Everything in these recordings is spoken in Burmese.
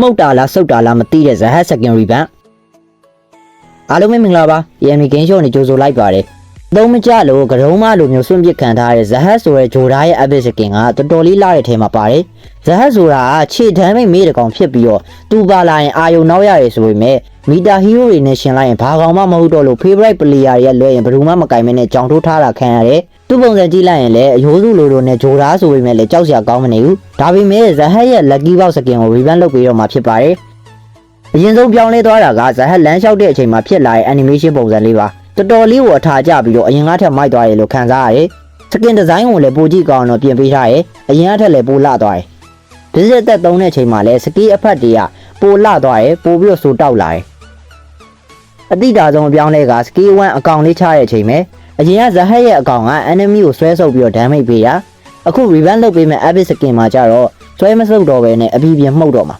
မှုတ်တာလားစုတ်တာလားမသိတဲ့ဇဟတ်စကင်ရီဘန်အားလုံးပဲမင်္ဂလာပါ EMG Game Show နဲ့ကြိုဆိုလိုက်ပါတယ်သုံးမကြလို့ကရုံးမလိုမျိုးစွန့်ပစ်ခံထားတဲ့ဇဟတ်ဆိုတဲ့ဂျိုဒါရဲ့ Epic Skin ကတော်တော်လေးလာတဲ့ထဲမှာပါတယ်ဇဟတ်ဆိုတာကခြေတမ်းမိတ်မေးတကောင်ဖြစ်ပြီးတော့သူပါလာရင်အာယုံနောက်ရတယ်ဆိုပေမဲ့မီတာဟီးရိုးတွေနဲ့ရှင်လိုက်ရင်ဘာကောင်မှမဟုတ်တော့လို့ favorite player ရဲ့လွှဲရင်ဘယ်သူမှမကင်မနဲ့ကြောင်ထိုးထားတာခံရတယ် သူ့ပုံစံကြည့်လိုက်ရင်လည်းအယိုးစုလိုလိုနဲ့ဂျိုဒါဆိုပေမဲ့လည်းကြောက်စရာကောင်းမနေဘူးဒါပေမဲ့ဇဟတ်ရဲ့ lucky box skin ကို revamp လုပ်ပြီးတော့မှဖြစ်ပါတယ်အရင်ဆုံးပြောင်းလဲသွားတာကဇဟတ်လမ်းလျှောက်တဲ့အချိန်မှာဖြစ်လာတဲ့ animation ပုံစံလေးပါတော်တော်လေးကိုအထာကျပြီးတော့အရင်ကထက်မိုက်သွားတယ်လို့ခံစားရတယ်။ skin design ကိုလည်းပိုကြည့်ကောင်းတော့ပြင်ပေးထားတယ်။အရင်ကထက်လည်းပိုလှသွားတယ်။ဒီစက်သက်သုံးတဲ့အချိန်မှာလည်း ski အဖက်တွေကပိုလှသွားတယ်ပိုပြီးတော့စိုးတောက်လာတယ်။အတိအတာဆုံးအပြောင်းလဲက ski 1အကောင်လေးချတဲ့အချိန်ပဲ အရင်ကဇဟတ်ရဲ့အကောင်က enemy ကိုဆွဲဆုပ်ပြီးတော့ damage ပေးတာအခု revamp လုပ်ပေးမဲ့ epic skin မှာကျတော့ဆွဲမဆုပ်တော့ဘဲနဲ့အပြီးပြင်မှုတ်တော့မှာ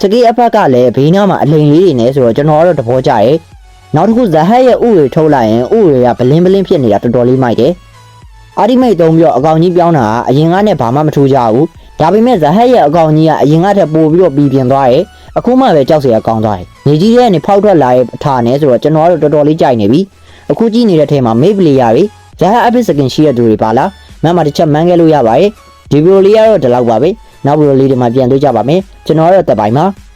စကီအဖက်ကလည်းဘေးနားမှာအလိန်လေးတွေနဲ့ဆိုတော့ကျွန်တော်ကတော့သဘောကျတယ်။နောက်တစ်ခုဇဟတ်ရဲ့ဥတွေထုတ်လိုက်ရင်ဥတွေကဘလင်းဘလင်းဖြစ်နေတာတော်တော်လေးမိုက်တယ်။အာဒီမိတ်သုံးပြီးတော့အကောင်ကြီးပြောင်းတာကအရင်ကနဲ့ဘာမှမထူးကြဘူး။ဒါပေမဲ့ဇဟတ်ရဲ့အကောင်ကြီးကအရင်ကထက်ပိုပြီးတော့ပြီးပြင်းသွားတယ်။အခုမှပဲကြောက်စရာကောင်းသွားတယ်။နေကြီးရဲ့ကနေဖောက်ထွက်လာတဲ့အထာနဲ့ဆိုတော့ကျွန်တော်ကတော့တော်တော်လေးကြိုက်နေပြီ။ အခုကြည့်နေတဲ့ထဲမှာမေ့ပလီယာတွေဇဟတ်အပစ်စကင်ရှိတဲ့သူတွေပါလား။မမတစ်ချက်မှန်းခဲ့လို့ရပါတယ်။ဒီဗီဒီယိုလေးကတော့ဒီလောက်ပါပဲ။နောက်ဗီဒီယိုလေးတွေမှာပြန်တွေ့ကြပါမယ်။ကျွန်တော်ကတော့တက်ပိုင်းပါ။